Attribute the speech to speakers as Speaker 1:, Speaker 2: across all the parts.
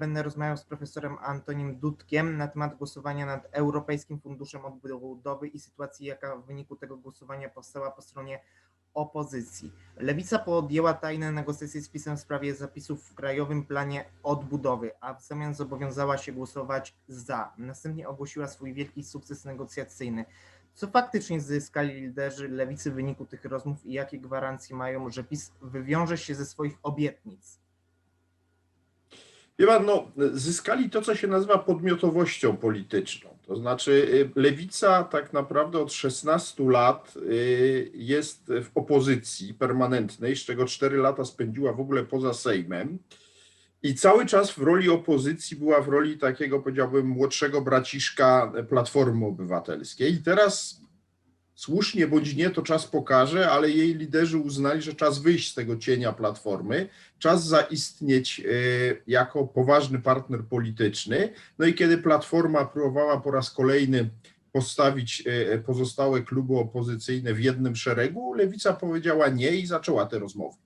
Speaker 1: będę rozmawiał z profesorem Antonim Dudkiem na temat głosowania nad Europejskim Funduszem Odbudowy i sytuacji, jaka w wyniku tego głosowania powstała po stronie opozycji. Lewica podjęła tajne negocjacje z PiSem w sprawie zapisów w Krajowym Planie Odbudowy, a w zamian zobowiązała się głosować za. Następnie ogłosiła swój wielki sukces negocjacyjny. Co faktycznie zyskali liderzy lewicy w wyniku tych rozmów i jakie gwarancje mają, że PiS wywiąże się ze swoich obietnic?
Speaker 2: Wie pan, no, zyskali to, co się nazywa podmiotowością polityczną. To znaczy, y, lewica tak naprawdę od 16 lat y, jest w opozycji permanentnej, z czego 4 lata spędziła w ogóle poza Sejmem. I cały czas w roli opozycji była w roli takiego, powiedziałbym, młodszego braciszka Platformy Obywatelskiej. I teraz słusznie bądź nie, to czas pokaże, ale jej liderzy uznali, że czas wyjść z tego cienia Platformy, czas zaistnieć e, jako poważny partner polityczny. No i kiedy Platforma próbowała po raz kolejny postawić e, pozostałe kluby opozycyjne w jednym szeregu, Lewica powiedziała nie i zaczęła te rozmowy.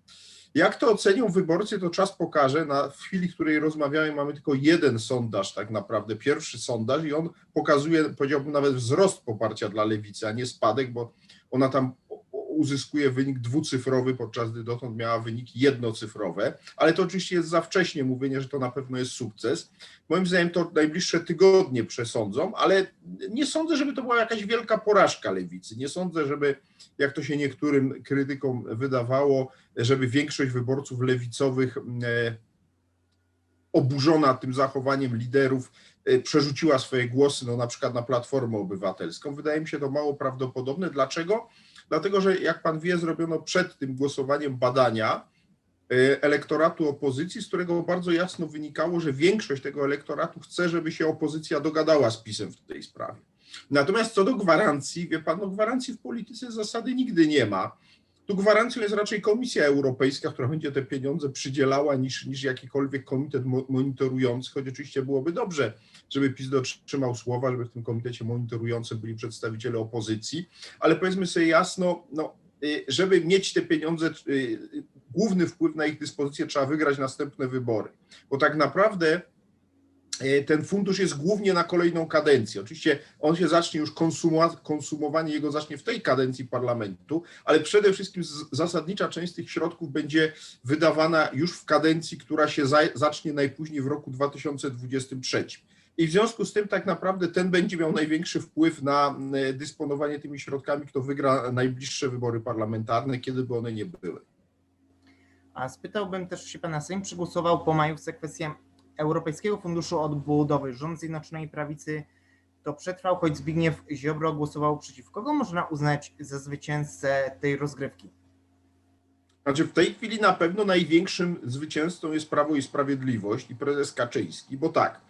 Speaker 2: Jak to ocenią wyborcy, to czas pokaże. Na w chwili, w której rozmawiamy, mamy tylko jeden sondaż, tak naprawdę, pierwszy sondaż, i on pokazuje, powiedziałbym, nawet wzrost poparcia dla lewicy, a nie spadek, bo ona tam uzyskuje wynik dwucyfrowy, podczas gdy dotąd miała wyniki jednocyfrowe, ale to oczywiście jest za wcześnie mówienie, że to na pewno jest sukces. Moim zdaniem to najbliższe tygodnie przesądzą, ale nie sądzę, żeby to była jakaś wielka porażka lewicy. Nie sądzę, żeby, jak to się niektórym krytykom wydawało, żeby większość wyborców lewicowych e, oburzona tym zachowaniem liderów e, przerzuciła swoje głosy no, na przykład na Platformę Obywatelską. Wydaje mi się to mało prawdopodobne. Dlaczego? Dlatego, że jak pan wie, zrobiono przed tym głosowaniem badania e, elektoratu opozycji, z którego bardzo jasno wynikało, że większość tego elektoratu chce, żeby się opozycja dogadała z PiSem w tej sprawie. Natomiast co do gwarancji, wie pan, no gwarancji w polityce zasady nigdy nie ma. Tu gwarancją jest raczej Komisja Europejska, która będzie te pieniądze przydzielała niż, niż jakikolwiek komitet monitorujący, choć oczywiście byłoby dobrze, żeby PiS dotrzymał słowa, żeby w tym komitecie monitorującym byli przedstawiciele opozycji, ale powiedzmy sobie jasno, no, y, żeby mieć te pieniądze, y, główny wpływ na ich dyspozycję trzeba wygrać następne wybory, bo tak naprawdę ten fundusz jest głównie na kolejną kadencję. Oczywiście on się zacznie już konsumowanie jego zacznie w tej kadencji parlamentu, ale przede wszystkim zasadnicza część tych środków będzie wydawana już w kadencji, która się za, zacznie najpóźniej w roku 2023. I w związku z tym tak naprawdę ten będzie miał największy wpływ na e, dysponowanie tymi środkami, kto wygra najbliższe wybory parlamentarne, kiedy by one nie były.
Speaker 1: A spytałbym też się pana, Sejm przegłosował po maju w sekwencję Europejskiego Funduszu Odbudowy rząd Zjednoczonej Prawicy to przetrwał, choć Zbigniew Ziobro głosował przeciw. Kogo można uznać za zwycięzcę tej rozgrywki?
Speaker 2: Znaczy w tej chwili na pewno największym zwycięzcą jest Prawo i Sprawiedliwość i prezes Kaczyński, bo tak,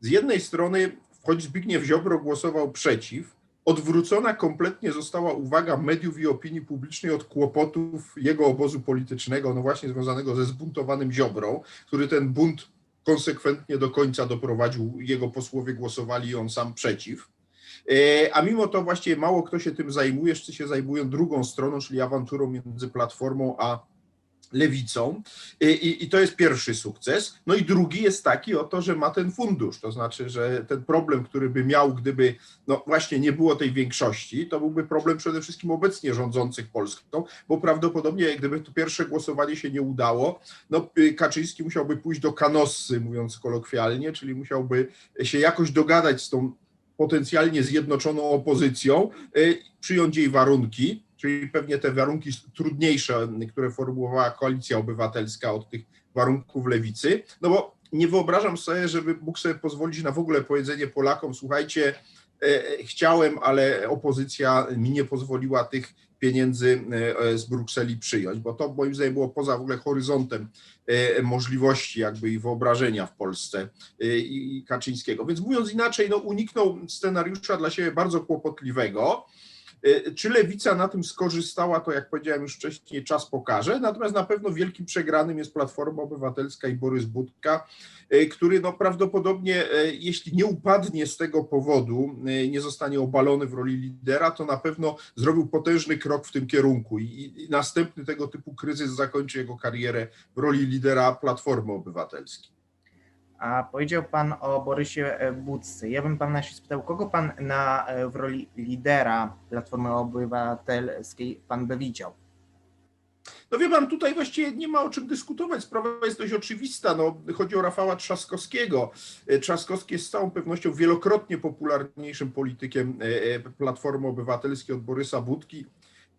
Speaker 2: z jednej strony, choć Zbigniew Ziobro głosował przeciw, odwrócona kompletnie została uwaga mediów i opinii publicznej od kłopotów jego obozu politycznego, no właśnie związanego ze zbuntowanym Ziobrą, który ten bunt konsekwentnie do końca doprowadził, jego posłowie głosowali i on sam przeciw. E, a mimo to właściwie mało kto się tym zajmuje, wszyscy się zajmują drugą stroną, czyli awanturą między Platformą a lewicą. I, I, to jest pierwszy sukces. No i drugi jest taki oto, że ma ten fundusz, to znaczy, że ten problem, który by miał, gdyby no właśnie nie było tej większości, to byłby problem przede wszystkim obecnie rządzących Polską, bo prawdopodobnie gdyby to pierwsze głosowanie się nie udało, no y, Kaczyński musiałby pójść do kanossy, mówiąc kolokwialnie, czyli musiałby się jakoś dogadać z tą potencjalnie zjednoczoną opozycją, y, przyjąć jej warunki, czyli pewnie te warunki trudniejsze, które formułowała koalicja obywatelska od tych warunków lewicy, no bo nie wyobrażam sobie, żeby mógł sobie pozwolić na w ogóle powiedzenie Polakom, słuchajcie, e, chciałem, ale opozycja mi nie pozwoliła tych pieniędzy e, z Brukseli przyjąć, bo to moim zdaniem było poza w ogóle horyzontem e, możliwości jakby i wyobrażenia w Polsce i Kaczyńskiego. Więc mówiąc inaczej, no uniknął scenariusza dla siebie bardzo kłopotliwego, czy lewica na tym skorzystała, to jak powiedziałem już wcześniej, czas pokaże. Natomiast na pewno wielkim przegranym jest Platforma Obywatelska i Borys Budka, y, który no prawdopodobnie, y, jeśli nie upadnie z tego powodu, nie zostanie obalony w roli lidera, to na pewno zrobił potężny krok w tym kierunku i, i następny tego typu kryzys zakończy jego karierę w roli lidera Platformy Obywatelskiej.
Speaker 1: A powiedział Pan o Borysie e, Budce. Ja bym Pana się spytał, kogo Pan na, e, w roli lidera Platformy Obywatelskiej Pan by widział?
Speaker 2: No wie pan, tutaj właściwie nie ma o czym dyskutować. Sprawa jest dość oczywista. No, chodzi o Rafała Trzaskowskiego. E, Trzaskowski jest z całą pewnością wielokrotnie popularniejszym politykiem Platformy Obywatelskiej od Borysa Budki.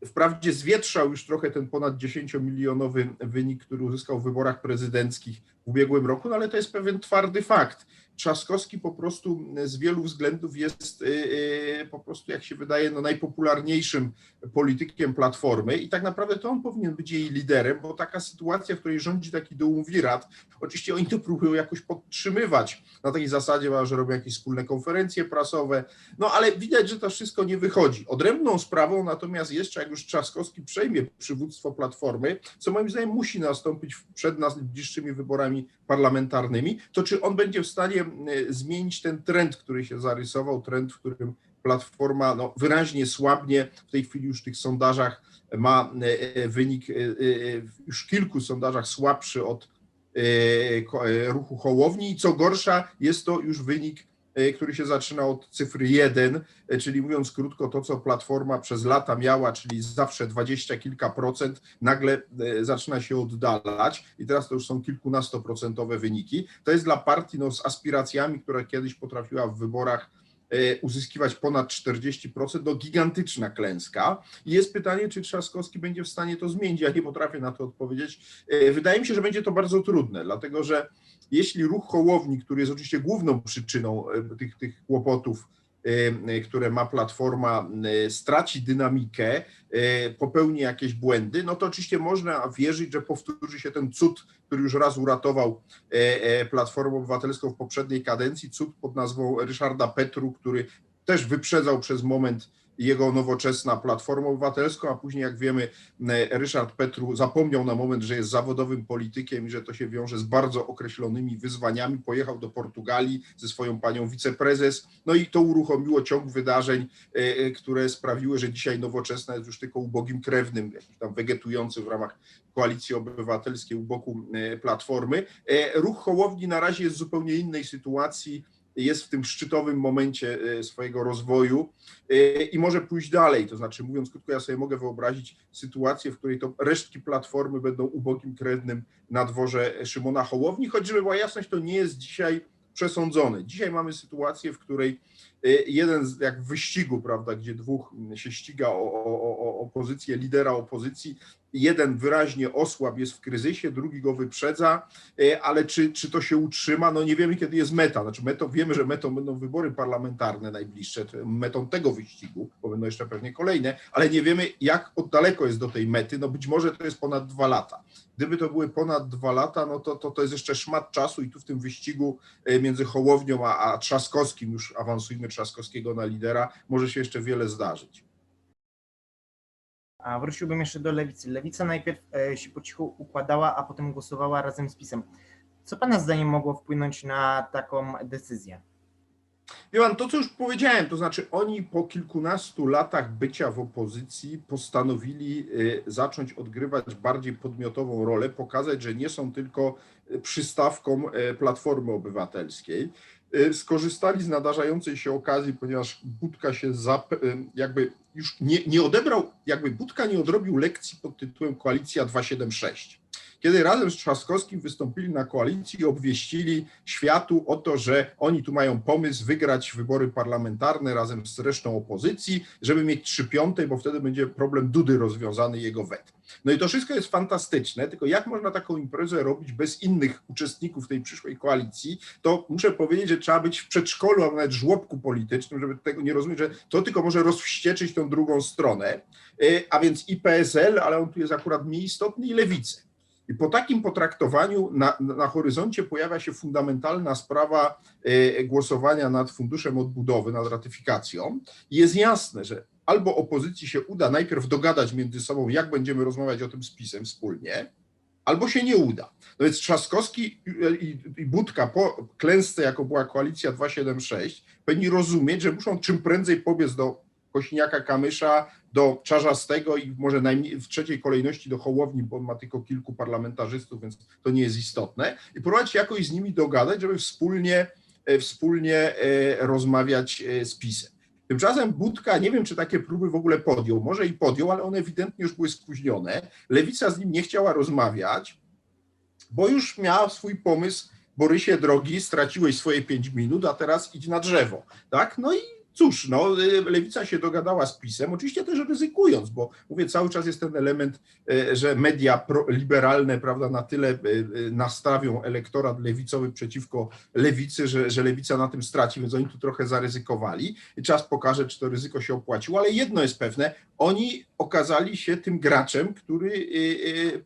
Speaker 2: Wprawdzie zwietrzał już trochę ten ponad 10-milionowy wynik, który uzyskał w wyborach prezydenckich w ubiegłym roku, no ale to jest pewien twardy fakt. Trzaskowski po prostu z wielu względów jest y, y, po prostu, jak się wydaje, no najpopularniejszym politykiem Platformy i tak naprawdę to on powinien być jej liderem, bo taka sytuacja, w której rządzi taki duumvirat, oczywiście oni to próbują jakoś podtrzymywać na takiej zasadzie, że robią jakieś wspólne konferencje prasowe, no ale widać, że to wszystko nie wychodzi. Odrębną sprawą natomiast jest, jak już Trzaskowski przejmie przywództwo Platformy, co moim zdaniem musi nastąpić przed najbliższymi wyborami parlamentarnymi, to czy on będzie w stanie e, zmienić ten trend, który się zarysował, trend, w którym Platforma no, wyraźnie słabnie, w tej chwili już w tych sondażach ma e, wynik e, już w kilku sondażach słabszy od ruchu Hołowni. I co gorsza jest to już wynik który się zaczyna od cyfry 1, czyli mówiąc krótko, to co Platforma przez lata miała, czyli zawsze dwadzieścia kilka procent, nagle zaczyna się oddalać i teraz to już są kilkunastoprocentowe wyniki. To jest dla partii no, z aspiracjami, która kiedyś potrafiła w wyborach uzyskiwać ponad 40%, to gigantyczna klęska. I jest pytanie, czy Trzaskowski będzie w stanie to zmienić. Ja nie potrafię na to odpowiedzieć. Wydaje mi się, że będzie to bardzo trudne, dlatego że jeśli ruch Hołowni, który jest oczywiście główną przyczyną tych, tych kłopotów, które ma Platforma, straci dynamikę, popełni jakieś błędy, no to oczywiście można wierzyć, że powtórzy się ten cud, który już raz uratował Platformę Obywatelską w poprzedniej kadencji, cud pod nazwą Ryszarda Petru, który też wyprzedzał przez moment jego nowoczesna Platforma Obywatelską, a później, jak wiemy, Ryszard Petru zapomniał na moment, że jest zawodowym politykiem i że to się wiąże z bardzo określonymi wyzwaniami. Pojechał do Portugalii ze swoją panią wiceprezes, no i to uruchomiło ciąg wydarzeń, które sprawiły, że dzisiaj nowoczesna jest już tylko ubogim krewnym, jakiś tam wegetujący w ramach koalicji obywatelskiej u boku Platformy. Ruch Hołowni na razie jest w zupełnie innej sytuacji jest w tym szczytowym momencie e, swojego rozwoju e, i może pójść dalej. To znaczy, mówiąc krótko, ja sobie mogę wyobrazić sytuację, w której to resztki platformy będą ubogim krewnym na dworze Szymona Hołowni, choć żeby była jasność, to nie jest dzisiaj przesądzone. Dzisiaj mamy sytuację, w której jeden z, jak w wyścigu, prawda, gdzie dwóch się ściga o, o, o opozycję, lidera opozycji, jeden wyraźnie osłab, jest w kryzysie, drugi go wyprzedza, ale czy, czy to się utrzyma? No nie wiemy, kiedy jest meta. Znaczy metą, wiemy, że metą będą wybory parlamentarne najbliższe, metą tego wyścigu, bo będą jeszcze pewnie kolejne, ale nie wiemy, jak od daleko jest do tej mety. No być może to jest ponad dwa lata. Gdyby to były ponad dwa lata, no to, to, to jest jeszcze szmat czasu i tu w tym wyścigu między Hołownią a, a Trzaskowskim, już awansujmy Trzaskowskiego na lidera, może się jeszcze wiele zdarzyć.
Speaker 1: A wróciłbym jeszcze do lewicy. Lewica najpierw e, się po cichu układała, a potem głosowała razem z PiSem. Co Pana zdaniem mogło wpłynąć na taką decyzję?
Speaker 2: Wie pan, to co już powiedziałem, to znaczy oni po kilkunastu latach bycia w opozycji postanowili zacząć odgrywać bardziej podmiotową rolę, pokazać, że nie są tylko przystawką Platformy Obywatelskiej. Skorzystali z nadarzającej się okazji, ponieważ Budka się zap, jakby już nie, nie odebrał, jakby Budka nie odrobił lekcji pod tytułem Koalicja 276 kiedy razem z Trzaskowskim wystąpili na koalicji i obwieścili światu o to, że oni tu mają pomysł wygrać wybory parlamentarne razem z resztą opozycji, żeby mieć trzy piąte, bo wtedy będzie problem Dudy rozwiązany jego wet. No i to wszystko jest fantastyczne, tylko jak można taką imprezę robić bez innych uczestników tej przyszłej koalicji, to muszę powiedzieć, że trzeba być w przedszkolu, a nawet żłobku politycznym, żeby tego nie rozumieć, że to tylko może rozwścieczyć tą drugą stronę, a więc i PSL, ale on tu jest akurat mniej istotny, i lewicę. I po takim potraktowaniu na, na horyzoncie pojawia się fundamentalna sprawa e, głosowania nad funduszem odbudowy, nad ratyfikacją. I jest jasne, że albo opozycji się uda najpierw dogadać między sobą, jak będziemy rozmawiać o tym z PiSem wspólnie, albo się nie uda. No więc Trzaskowski i, i Budka po klęsce, jako była koalicja 276, powinni rozumieć, że muszą czym prędzej pobiec do Kosiniaka-Kamysza do Czarzastego i może najmniej, w trzeciej kolejności do Hołowni, bo on ma tylko kilku parlamentarzystów, więc to nie jest istotne. I próbować jakoś z nimi dogadać, żeby wspólnie, e, wspólnie e, rozmawiać e, z PiSem. Tymczasem Budka, nie wiem, czy takie próby w ogóle podjął, może i podjął, ale one ewidentnie już były spóźnione. Lewica z nim nie chciała rozmawiać, bo już miała swój pomysł, Borysie drogi, straciłeś swoje pięć minut, a teraz idź na drzewo. Tak? No i cóż, no, y, lewica się dogadała z PiSem, oczywiście też ryzykując, bo mówię, cały czas jest ten element, y, że media liberalne, prawda, na tyle y, nastawią elektorat lewicowy przeciwko lewicy, że, że lewica na tym straci, więc oni tu trochę zaryzykowali. Czas pokaże, czy to ryzyko się opłaciło, ale jedno jest pewne, oni okazali się tym graczem, który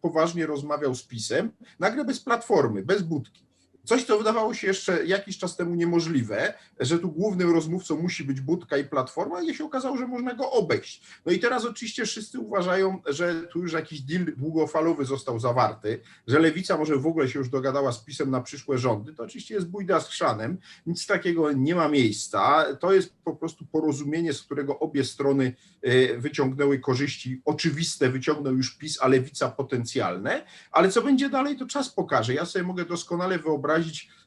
Speaker 2: poważnie rozmawiał z PiSem, nagle bez platformy, bez budki. Coś, co wydawało się jeszcze jakiś czas temu niemożliwe, że tu głównym rozmówcą musi być Budka i Platforma, ale się okazało, że można go obejść. No i teraz oczywiście wszyscy uważają, że tu już jakiś deal długofalowy został zawarty, że Lewica może w ogóle się już dogadała z PiSem na przyszłe rządy. To oczywiście jest bójda z chrzanem, nic takiego nie ma miejsca. To jest po prostu porozumienie, z którego obie strony e, wyciągnęły korzyści. Oczywiste wyciągnął już PiS, a Lewica potencjalne, ale co będzie dalej, to czas pokaże. Ja sobie mogę doskonale wyobrazić,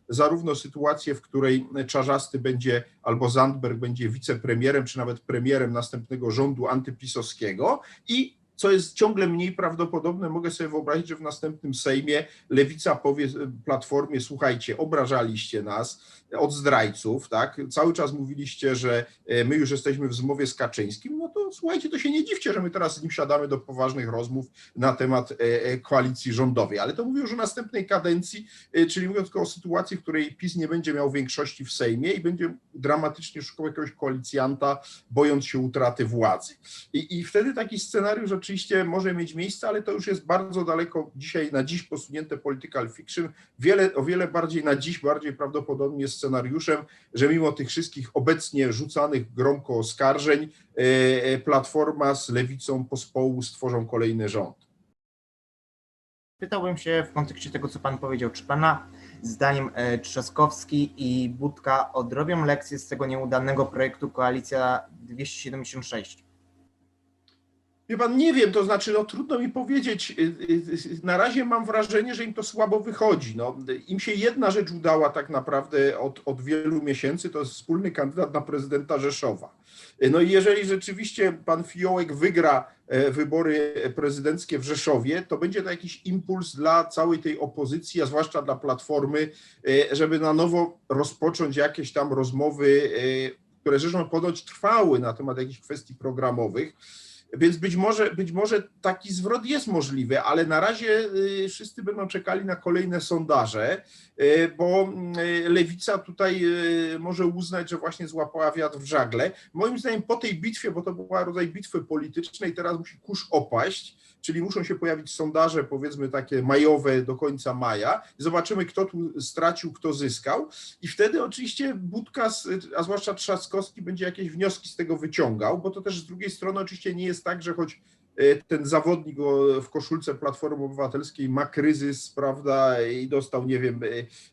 Speaker 2: zarówno sytuację, w której Czarzasty będzie albo Zandberg będzie wicepremierem, czy nawet premierem następnego rządu antypisowskiego i co jest ciągle mniej prawdopodobne, mogę sobie wyobrazić, że w następnym Sejmie Lewica powie Platformie, słuchajcie, obrażaliście nas od zdrajców, tak? Cały czas mówiliście, że e, my już jesteśmy w zmowie z Kaczyńskim, no to słuchajcie, to się nie dziwcie, że my teraz z nim siadamy do poważnych rozmów na temat e, e, koalicji rządowej, ale to mówię już o następnej kadencji, e, czyli mówię tylko o sytuacji, w której PiS nie będzie miał większości w Sejmie i będzie dramatycznie szukał jakiegoś koalicjanta, bojąc się utraty władzy. I, I wtedy taki scenariusz oczywiście może mieć miejsce, ale to już jest bardzo daleko dzisiaj, na dziś posunięte political fiction. Wiele, o wiele bardziej na dziś, bardziej prawdopodobnie scenariuszem, że mimo tych wszystkich obecnie rzucanych gromko oskarżeń, e, e, Platforma z Lewicą pospołu stworzą kolejny rząd.
Speaker 1: Pytałbym się w kontekście tego, co Pan powiedział, czy Pana zdaniem e, Trzaskowski i Budka odrobią lekcję z tego nieudanego projektu Koalicja 276?
Speaker 2: Wie pan, nie wiem, to znaczy, no trudno mi powiedzieć. Y, y, y, Na razie mam wrażenie, że im to słabo wychodzi. No, im się jedna rzecz udała tak naprawdę od, od wielu miesięcy, to jest wspólny kandydat na prezydenta Rzeszowa. No i jeżeli rzeczywiście pan Fiołek wygra e, wybory prezydenckie w Rzeszowie, to będzie to jakiś impuls dla całej tej opozycji, a zwłaszcza dla Platformy, e, żeby na nowo rozpocząć jakieś tam rozmowy, e, które zresztą ponoć trwały na temat jakichś kwestii programowych. Więc być może, być może taki zwrot jest możliwy, ale na razie y, wszyscy będą czekali na kolejne sondaże, y, bo y, lewica tutaj może uznać, że właśnie złapała wiatr w żagle. Moim zdaniem po tej bitwie, bo to była rodzaj bitwy politycznej, teraz musi kurz opaść, czyli muszą się pojawić sondaże, powiedzmy takie majowe do końca maja. Zobaczymy, kto tu stracił, kto zyskał. I wtedy oczywiście Budka, a zwłaszcza Trzaskowski, będzie jakieś wnioski z tego wyciągał, bo to też z drugiej strony oczywiście nie jest tak, że choć e, ten zawodnik w koszulce Platformy Obywatelskiej ma kryzys, prawda, i dostał, nie wiem,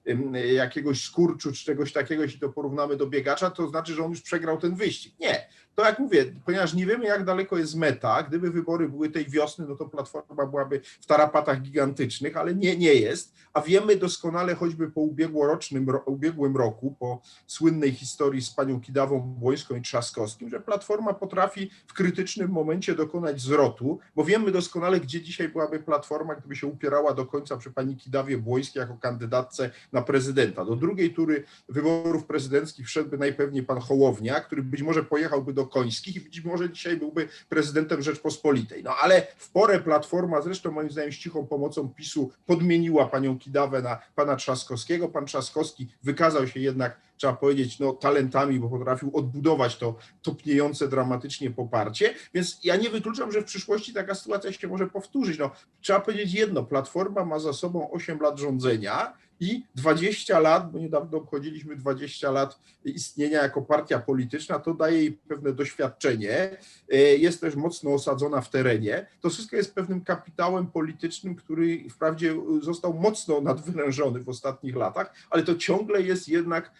Speaker 2: em, e, jakiegoś skurczu czy czegoś takiego, jeśli to porównamy do biegacza, to znaczy, że on już przegrał ten wyścig. Nie. To jak mówię, ponieważ nie wiemy, jak daleko jest meta, gdyby wybory były tej wiosny, no to Platforma byłaby w tarapatach gigantycznych, ale nie, nie jest, a wiemy doskonale choćby po ubiegłorocznym, ro- ubiegłym roku, po słynnej historii z panią Kidawą Błońską i Trzaskowskim, że Platforma potrafi w krytycznym momencie dokonać zwrotu, bo wiemy doskonale, gdzie dzisiaj byłaby Platforma, gdyby się upierała do końca przy pani Kidawie Błońskiej jako kandydatce na prezydenta. Do drugiej tury wyborów prezydenckich wszedłby najpewniej pan Hołownia, który być może pojechałby do Końskich i być może dzisiaj byłby prezydentem Rzeczpospolitej. No ale w porę Platforma, zresztą moim zdaniem z cichą pomocą PiSu, podmieniła panią Kidawę na pana Trzaskowskiego. Pan Trzaskowski wykazał się jednak, trzeba powiedzieć, no, talentami, bo potrafił odbudować to topniejące dramatycznie poparcie, więc ja nie wykluczam, że w przyszłości taka sytuacja się może powtórzyć. No, trzeba powiedzieć jedno, Platforma ma za sobą 8 lat rządzenia i 20 lat, bo niedawno obchodziliśmy 20 lat istnienia jako partia polityczna, to daje jej pewne doświadczenie, e, jest też mocno osadzona w terenie. To wszystko jest pewnym kapitałem politycznym, który wprawdzie został mocno nadwyrężony w ostatnich latach, ale to ciągle jest jednak e,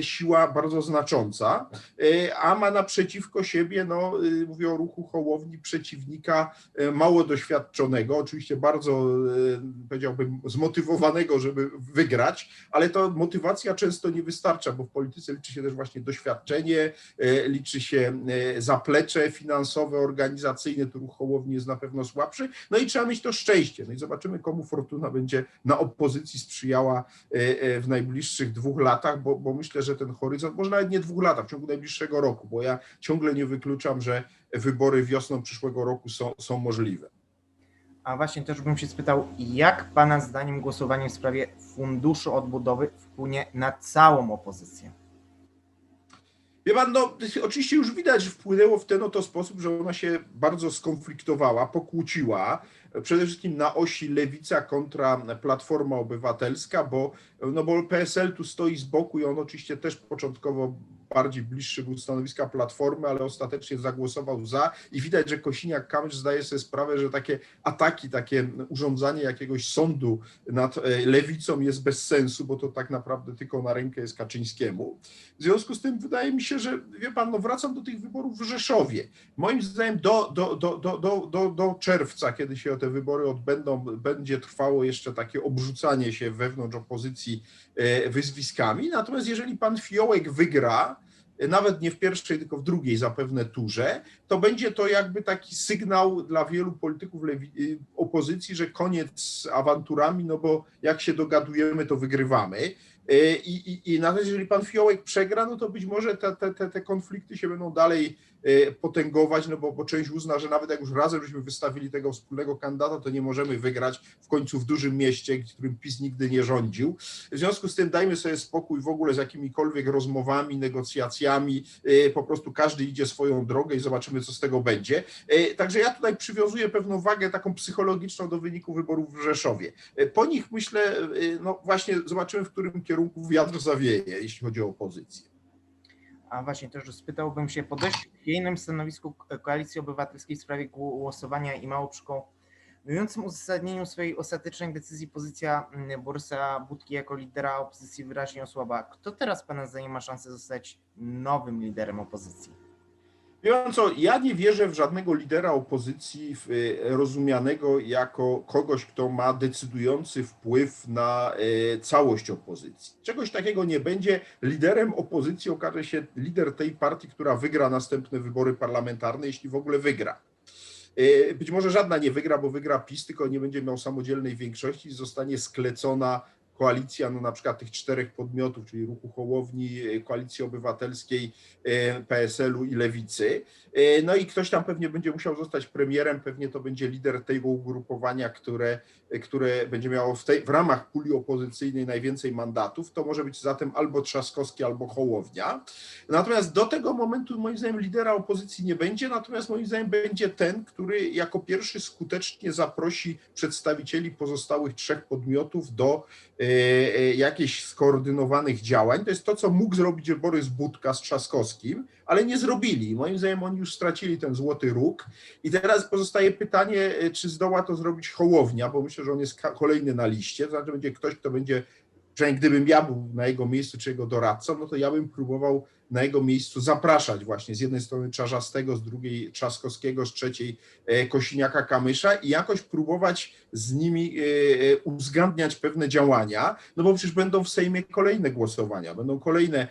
Speaker 2: siła bardzo znacząca, e, a ma naprzeciwko siebie, no mówię o ruchu Hołowni, przeciwnika mało doświadczonego, oczywiście bardzo powiedziałbym zmotywowanego, żeby wygrać, ale to motywacja często nie wystarcza, bo w polityce liczy się też właśnie doświadczenie, liczy się zaplecze finansowe, organizacyjne, tu ruch Hołowni jest na pewno słabszy, no i trzeba mieć to szczęście. No i zobaczymy, komu fortuna będzie na opozycji sprzyjała w najbliższych dwóch latach, bo, bo myślę, że ten horyzont, może nawet nie dwóch latach, w ciągu najbliższego roku, bo ja ciągle nie wykluczam, że wybory wiosną przyszłego roku są, są możliwe.
Speaker 1: A właśnie też bym się spytał, jak Pana zdaniem głosowanie w sprawie funduszu odbudowy wpłynie na całą opozycję?
Speaker 2: Wie pan, no oczywiście już widać, że wpłynęło w ten oto sposób, że ona się bardzo skonfliktowała, pokłóciła, przede wszystkim na osi lewica kontra Platforma Obywatelska, bo, no bo PSL tu stoi z boku i on oczywiście też początkowo bardziej bliższy był stanowiska Platformy, ale ostatecznie zagłosował za i widać, że Kosiniak-Kamysz zdaje sobie sprawę, że takie ataki, takie urządzanie jakiegoś sądu nad e, lewicą jest bez sensu, bo to tak naprawdę tylko na rękę jest Kaczyńskiemu. W związku z tym wydaje mi się, że wie pan, no wracam do tych wyborów w Rzeszowie. Moim zdaniem do, do, do, do, do, do, do czerwca, kiedy się te wybory odbędą, będzie trwało jeszcze takie obrzucanie się wewnątrz opozycji e, wyzwiskami. Natomiast jeżeli pan Fiołek wygra, nawet nie w pierwszej, tylko w drugiej zapewne turze, to będzie to jakby taki sygnał dla wielu polityków lewi- opozycji, że koniec z awanturami, no bo jak się dogadujemy, to wygrywamy. I, i, i nawet jeżeli pan Fiołek przegra, no to być może te, te, te, te konflikty się będą dalej potęgować, no bo, bo część uzna, że nawet jak już razem żeśmy wystawili tego wspólnego kandydata, to nie możemy wygrać w końcu w dużym mieście, w którym PiS nigdy nie rządził. W związku z tym dajmy sobie spokój w ogóle z jakimikolwiek rozmowami, negocjacjami, e, po prostu każdy idzie swoją drogę i zobaczymy, co z tego będzie. E, także ja tutaj przywiązuję pewną wagę taką psychologiczną do wyniku wyborów w Rzeszowie. Po nich myślę, no właśnie zobaczymy, w którym kierunku wiatr zawieje, jeśli chodzi o opozycję.
Speaker 1: A właśnie też spytałbym się po dość chwiejnym stanowisku Koalicji Obywatelskiej w sprawie głosowania i mało przekonującym uzasadnieniu swojej ostatecznej decyzji pozycja mm, Borysa Budki jako lidera opozycji wyraźnie osłaba. Kto teraz Pana zdaniem ma szansę zostać nowym liderem opozycji?
Speaker 2: Wie co, ja nie wierzę w żadnego lidera opozycji y, rozumianego jako kogoś, kto ma decydujący wpływ na y, całość opozycji. Czegoś takiego nie będzie. Liderem opozycji okaże się lider tej partii, która wygra następne wybory parlamentarne, jeśli w ogóle wygra. Y, być może żadna nie wygra, bo wygra PiS, tylko nie będzie miał samodzielnej większości, zostanie sklecona koalicja no na przykład tych czterech podmiotów, czyli Ruchu Hołowni, Koalicji Obywatelskiej, e, PSL-u i Lewicy. E, no i ktoś tam pewnie będzie musiał zostać premierem, pewnie to będzie lider tego ugrupowania, które, które będzie miało w, tej, w ramach puli opozycyjnej najwięcej mandatów. To może być zatem albo Trzaskowski, albo Hołownia. Natomiast do tego momentu moim zdaniem lidera opozycji nie będzie, natomiast moim zdaniem będzie ten, który jako pierwszy skutecznie zaprosi przedstawicieli pozostałych trzech podmiotów do E, e, jakichś skoordynowanych działań. To jest to, co mógł zrobić Borys Budka z Trzaskowskim, ale nie zrobili. Moim zdaniem oni już stracili ten złoty róg. I teraz pozostaje pytanie, e, czy zdoła to zrobić Hołownia, bo myślę, że on jest kolejny na liście. To znaczy będzie ktoś, kto będzie, przynajmniej gdybym ja był na jego miejscu, czy jego doradcą, no to ja bym próbował na jego miejscu zapraszać właśnie z jednej strony Czarzastego, z drugiej Trzaskowskiego, z trzeciej e, Kosiniaka Kamysza i jakoś próbować z nimi e, e, uzgadniać pewne działania, no bo przecież będą w Sejmie kolejne głosowania, będą kolejne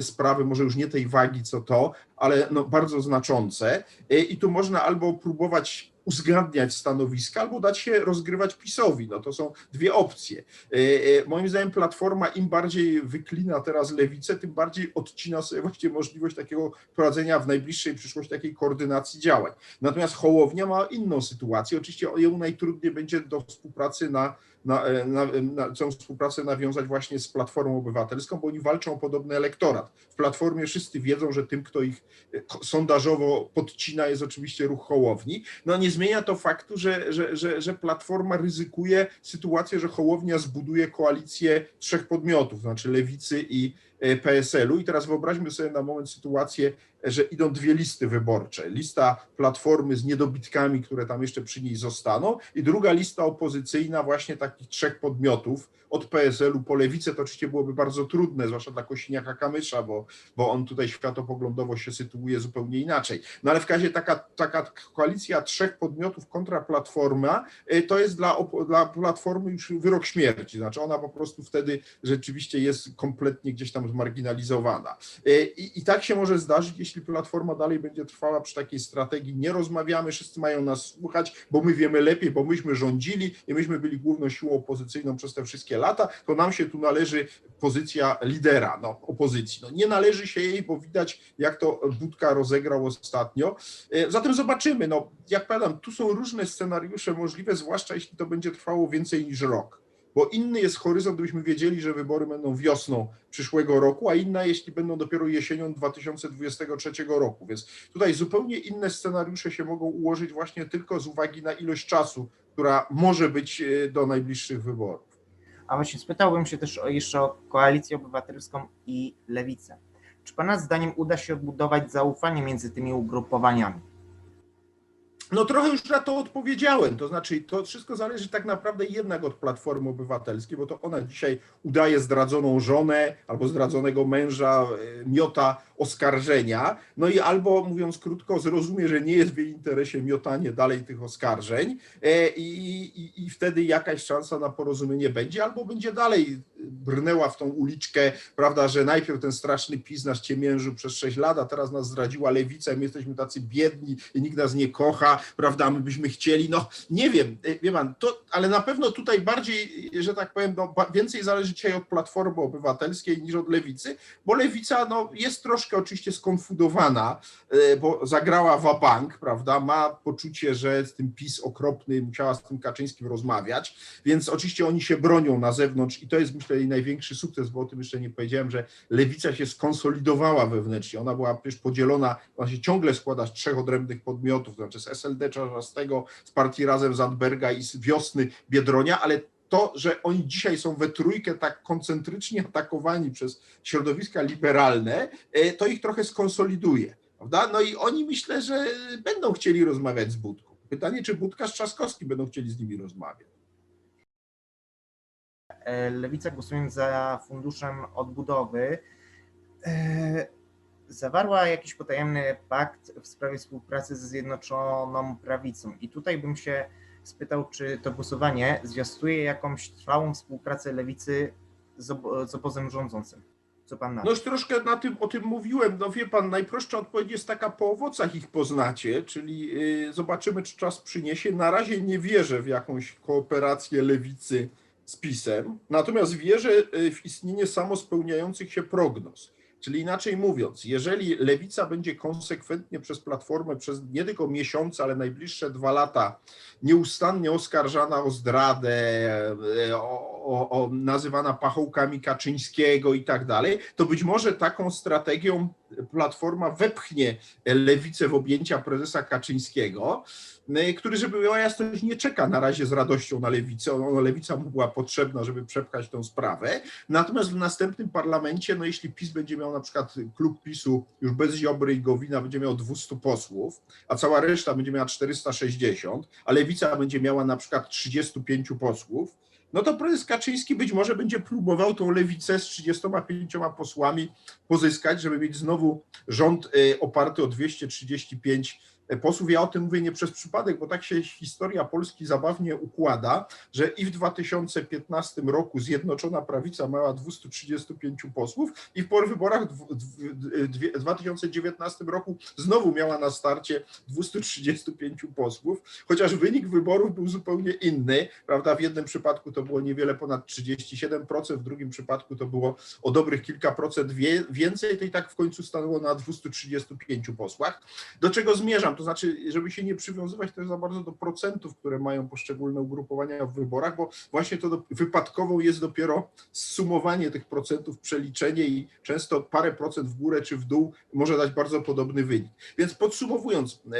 Speaker 2: sprawy, może już nie tej wagi co to, ale no bardzo znaczące. I tu można albo próbować uzgadniać stanowiska albo dać się rozgrywać PiSowi. No to są dwie opcje. E, e, moim zdaniem Platforma im bardziej wyklina teraz lewicę, tym bardziej odcina sobie właściwie możliwość takiego prowadzenia w najbliższej przyszłości takiej koordynacji działań. Natomiast Hołownia ma inną sytuację. Oczywiście jemu najtrudniej będzie do współpracy na na, e, na, na, chcą współpracę nawiązać właśnie z Platformą Obywatelską, bo oni walczą o podobny elektorat. W Platformie wszyscy wiedzą, że tym, kto ich e, sondażowo podcina, jest oczywiście ruch Hołowni. No nie zmienia to faktu, że, że, że, że Platforma ryzykuje sytuację, że Hołownia zbuduje koalicję trzech podmiotów, znaczy Lewicy i e, PSL-u. I teraz wyobraźmy sobie na moment sytuację, że idą dwie listy wyborcze. Lista Platformy z niedobitkami, które tam jeszcze przy niej zostaną i druga lista opozycyjna właśnie takich trzech podmiotów od PSL-u po lewicę. To oczywiście byłoby bardzo trudne, zwłaszcza dla Kosiniaka-Kamysza, bo, bo on tutaj światopoglądowo się sytuuje zupełnie inaczej. No ale w razie taka, taka koalicja trzech podmiotów kontra Platforma, y, to jest dla, dla Platformy już wyrok śmierci. Znaczy ona po prostu wtedy rzeczywiście jest kompletnie gdzieś tam zmarginalizowana. Y, I, I tak się może zdarzyć, jeśli Platforma dalej będzie trwała przy takiej strategii, nie rozmawiamy, wszyscy mają nas słuchać, bo my wiemy lepiej, bo myśmy rządzili i myśmy byli główną siłą opozycyjną przez te wszystkie lata, to nam się tu należy pozycja lidera no, opozycji. No, nie należy się jej, bo widać, jak to Budka rozegrał ostatnio. E, Zatem zobaczymy. No, jak powiadam, tu są różne scenariusze możliwe, zwłaszcza jeśli to będzie trwało więcej niż rok. Bo inny jest horyzont, gdybyśmy wiedzieli, że wybory będą wiosną przyszłego roku, a inna, jeśli będą dopiero jesienią 2023 roku. Więc tutaj zupełnie inne scenariusze się mogą ułożyć właśnie tylko z uwagi na ilość czasu, która może być e, do najbliższych wyborów.
Speaker 1: A właśnie spytałbym się też jeszcze o koalicję obywatelską i lewicę. Czy Pana zdaniem uda się odbudować zaufanie między tymi ugrupowaniami?
Speaker 2: No trochę już na to odpowiedziałem, to znaczy to wszystko zależy tak naprawdę jednak od Platformy Obywatelskiej, bo to ona dzisiaj udaje zdradzoną żonę albo zdradzonego męża, e, miota oskarżenia, no i albo mówiąc krótko zrozumie, że nie jest w jej interesie miotanie dalej tych oskarżeń e, i, i, i wtedy jakaś szansa na porozumienie będzie, albo będzie dalej brnęła w tą uliczkę, prawda, że najpierw ten straszny PiS nas ciemiężył przez 6 lat, a teraz nas zdradziła lewica, my jesteśmy tacy biedni i nikt nas nie kocha, prawda, my byśmy chcieli, no nie wiem, e, wie pan, to, ale na pewno tutaj bardziej, że tak powiem, no, więcej zależy dzisiaj od Platformy Obywatelskiej niż od Lewicy, bo Lewica no, jest troszkę oczywiście skonfudowana, e, bo zagrała wabank, prawda, ma poczucie, że z tym PiS okropny musiała z tym Kaczyńskim rozmawiać, więc oczywiście oni się bronią na zewnątrz i to jest myślę jej największy sukces, bo o tym jeszcze nie powiedziałem, że Lewica się skonsolidowała wewnętrznie, ona była przecież podzielona, ona się ciągle składa z trzech odrębnych podmiotów, to znaczy z SLD Czarzastego, z partii Razem Zandberga i z Wiosny Biedronia, ale to, że oni dzisiaj są we trójkę tak koncentrycznie atakowani przez środowiska liberalne, e, to ich trochę skonsoliduje. Prawda? No i oni myślę, że będą chcieli rozmawiać z Budką. Pytanie, czy Budka z Trzaskowskim będą chcieli z nimi rozmawiać.
Speaker 1: E, Lewica głosując za funduszem odbudowy e, zawarła jakiś potajemny pakt w sprawie współpracy ze Zjednoczoną Prawicą. I tutaj bym się spytał, czy to głosowanie zwiastuje jakąś trwałą współpracę lewicy z, ob- z obozem rządzącym. Co pan na
Speaker 2: No
Speaker 1: to?
Speaker 2: już troszkę na tym, o tym mówiłem. No wie pan, najprostsza odpowiedź jest taka, po owocach ich poznacie, czyli y, zobaczymy, czy czas przyniesie. Na razie nie wierzę w jakąś kooperację lewicy z PiSem, natomiast wierzę y, w istnienie samospełniających się prognoz. Czyli inaczej mówiąc, jeżeli lewica będzie konsekwentnie przez Platformę przez nie tylko miesiące, ale najbliższe dwa lata nieustannie oskarżana o zdradę, e, o, o, o nazywana pachołkami Kaczyńskiego i tak dalej, to być może taką strategią Platforma wepchnie lewicę w objęcia prezesa Kaczyńskiego, e, który, żeby była jasność, nie czeka na razie z radością na lewicę. Ona, lewica mu była potrzebna, żeby przepchać tę sprawę. Natomiast w następnym parlamencie, no jeśli PiS będzie miał na przykład klub PiSu już bez Ziobry i Gowina będzie miał 200 posłów, a cała reszta będzie miała 460, a lewica będzie miała na przykład 35 posłów, no to prezes Kaczyński być może będzie próbował tą lewicę z 35 posłami pozyskać, żeby mieć znowu rząd y, oparty o 235 posłów. Ja o tym mówię nie przez przypadek, bo tak się historia Polski zabawnie układa, że i w 2015 roku Zjednoczona Prawica miała 235 posłów i po wyborach w w- w 2019 roku znowu miała na starcie 235 posłów, chociaż wynik wyborów był zupełnie inny, prawda? W jednym przypadku to było niewiele ponad 37%, w drugim przypadku to było o dobrych kilka procent więcej, to i tak w końcu stanęło na 235 posłach. Do czego zmierzam? To znaczy, żeby się nie przywiązywać też za bardzo do procentów, które mają poszczególne ugrupowania w wyborach, bo właśnie to do, wypadkową jest dopiero sumowanie tych procentów, przeliczenie i często parę procent w górę czy w dół może dać bardzo podobny wynik. Więc podsumowując, e,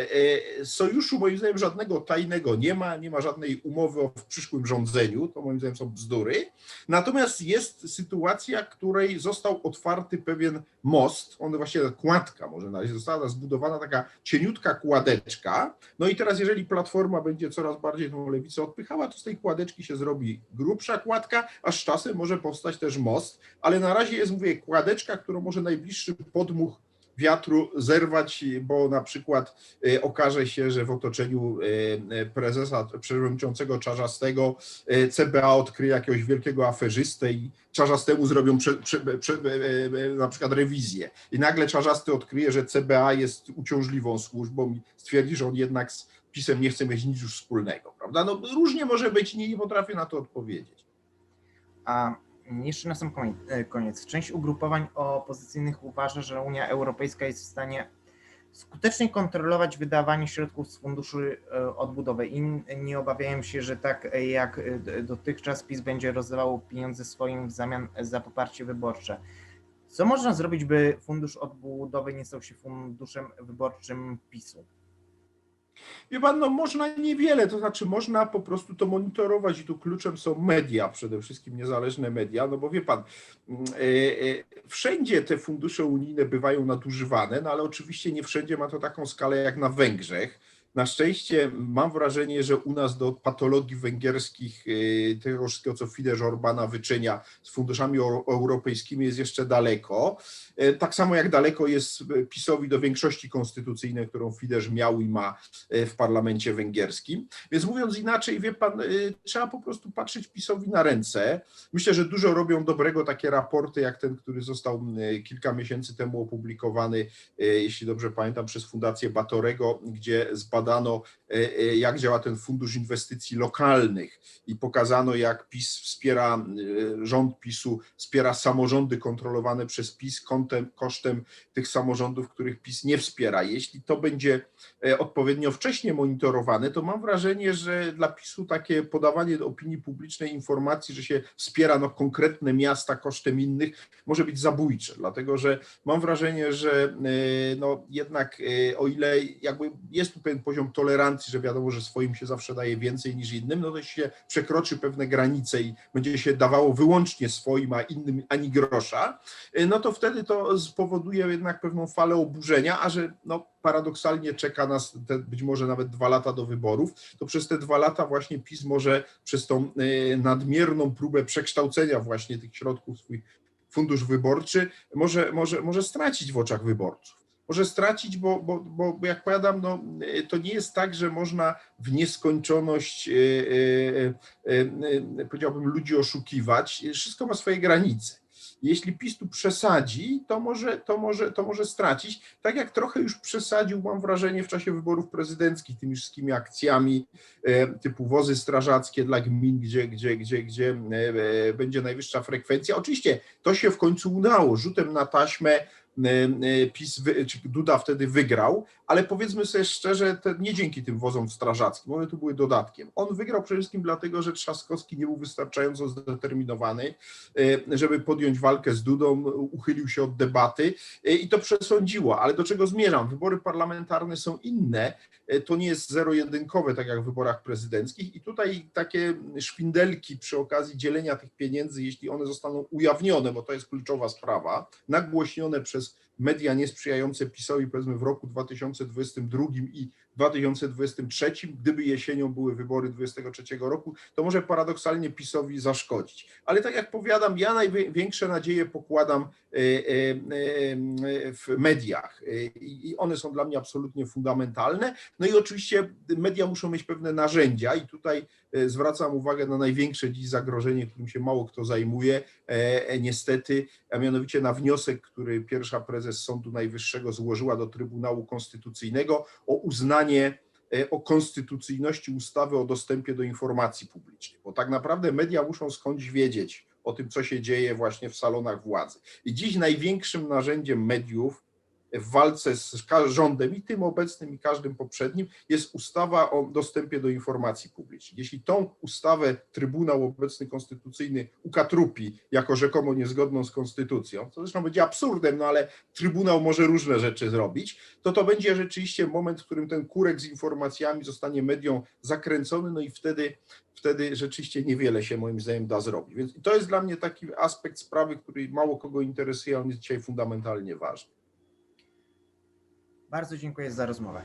Speaker 2: e, sojuszu moim zdaniem żadnego tajnego nie ma, nie ma żadnej umowy o przyszłym rządzeniu, to moim zdaniem są bzdury. Natomiast jest sytuacja, której został otwarty pewien most, on właściwie kładka może na razie została zbudowana taka cieniutka kładeczka. No i teraz, jeżeli platforma będzie coraz bardziej tą lewicę odpychała, to z tej kładeczki się zrobi grubsza kładka, a z czasem może powstać też most, ale na razie jest, mówię, kładeczka, którą może najbliższy podmuch wiatru zerwać, bo na przykład e, okaże się, że w otoczeniu e, e, prezesa przewodniczącego Czarzastego CBA odkryje jakiegoś wielkiego aferzystę i Czarzastemu zrobią prze, prze, prze, na przykład rewizję. I nagle Czarzasty odkryje, że CBA jest uciążliwą służbą i stwierdzi, że on jednak z PiSem nie chce mieć nic już wspólnego, prawda? No różnie może być, nie, nie potrafię na to odpowiedzieć.
Speaker 1: A jeszcze na sam koniec. Część ugrupowań opozycyjnych uważa, że Unia Europejska jest w stanie skutecznie kontrolować wydawanie środków z funduszy odbudowy i nie obawiają się, że tak jak dotychczas PiS będzie rozdawał pieniądze swoim w zamian za poparcie wyborcze. Co można zrobić, by fundusz odbudowy nie stał się funduszem wyborczym PiSu?
Speaker 2: Wie pan, no można niewiele, to znaczy można po prostu to monitorować i tu kluczem są media, przede wszystkim niezależne media, no bo wie pan, mm, e, e, wszędzie te fundusze unijne bywają nadużywane, no ale oczywiście nie wszędzie ma to taką skalę jak na Węgrzech. Na szczęście mam wrażenie, że u nas do patologii węgierskich, e, tego wszystkiego, co Fidesz Orbana wyczynia z funduszami europejskimi jest jeszcze daleko. E, tak samo jak daleko jest PiSowi do większości konstytucyjnej, którą Fidesz miał i ma e, w parlamencie węgierskim. Więc mówiąc inaczej, wie pan, trzeba po prostu patrzeć PiSowi na ręce. Myślę, że dużo robią dobrego takie raporty, jak ten, który został kilka miesięcy temu opublikowany, jeśli dobrze pamiętam, przez Fundację Batorego, gdzie zbadano zbadano, e, e, jak działa ten fundusz inwestycji lokalnych i pokazano, jak PiS wspiera, e, rząd PiSu wspiera samorządy kontrolowane przez PiS kontem, kosztem tych samorządów, których PiS nie wspiera. Jeśli to będzie odpowiednio wcześnie monitorowane, to mam wrażenie, że dla PiSu takie podawanie do opinii publicznej informacji, że się wspiera no, konkretne miasta kosztem innych, może być zabójcze, dlatego że mam wrażenie, że no, jednak o ile jakby jest tu pewien poziom tolerancji, że wiadomo, że swoim się zawsze daje więcej niż innym, no to się przekroczy pewne granice i będzie się dawało wyłącznie swoim, a innym ani grosza, no to wtedy to spowoduje jednak pewną falę oburzenia, a że no, paradoksalnie czeka nas te, być może nawet dwa lata do wyborów, to przez te dwa lata właśnie PiS może przez tą y, nadmierną próbę przekształcenia właśnie tych środków swój fundusz wyborczy może, może, może stracić w oczach wyborców może stracić, bo, bo, bo jak powiadam, no, to nie jest tak, że można w nieskończoność, e, e, powiedziałbym, ludzi oszukiwać. Wszystko ma swoje granice. Jeśli PiS tu przesadzi, to może, to, może, to może stracić. Tak jak trochę już przesadził, mam wrażenie, w czasie wyborów prezydenckich tymi wszystkimi akcjami typu wozy strażackie dla gmin, gdzie, gdzie, gdzie, gdzie będzie najwyższa frekwencja. Oczywiście to się w końcu udało. Rzutem na taśmę PiS, czy Duda wtedy wygrał, ale powiedzmy sobie szczerze, nie dzięki tym wozom strażackim, one tu były dodatkiem. On wygrał przede wszystkim dlatego, że Trzaskowski nie był wystarczająco zdeterminowany, żeby podjąć walkę z Dudą, uchylił się od debaty i to przesądziło. Ale do czego zmierzam? Wybory parlamentarne są inne, to nie jest zero-jedynkowe, tak jak w wyborach prezydenckich i tutaj takie szpindelki przy okazji dzielenia tych pieniędzy, jeśli one zostaną ujawnione, bo to jest kluczowa sprawa, nagłośnione przez because media niesprzyjające PiSowi powiedzmy w roku 2022 i 2023, gdyby jesienią były wybory 2023 roku, to może paradoksalnie PiSowi zaszkodzić. Ale tak jak powiadam, ja największe nadzieje pokładam e, e, e, w mediach i one są dla mnie absolutnie fundamentalne. No i oczywiście media muszą mieć pewne narzędzia i tutaj zwracam uwagę na największe dziś zagrożenie, którym się mało kto zajmuje, niestety, a mianowicie na wniosek, który pierwsza prezes Sądu Najwyższego złożyła do Trybunału Konstytucyjnego o uznanie uznanie e, o konstytucyjności ustawy o dostępie do informacji publicznej, bo tak naprawdę media muszą skądś wiedzieć o tym, co się dzieje właśnie w salonach władzy. I dziś największym narzędziem mediów w walce z rządem i tym obecnym i każdym poprzednim jest ustawa o dostępie do informacji publicznej. Jeśli tą ustawę Trybunał obecny konstytucyjny ukatrupi jako rzekomo niezgodną z konstytucją, co zresztą będzie absurdem, no ale Trybunał może różne rzeczy zrobić, to to będzie rzeczywiście moment, w którym ten kurek z informacjami zostanie medią zakręcony, no i wtedy, wtedy rzeczywiście niewiele się moim zdaniem da zrobić. Więc to jest dla mnie taki aspekt sprawy, który mało kogo interesuje, a on jest dzisiaj fundamentalnie ważny.
Speaker 1: Bardzo dziękuję za rozmowę.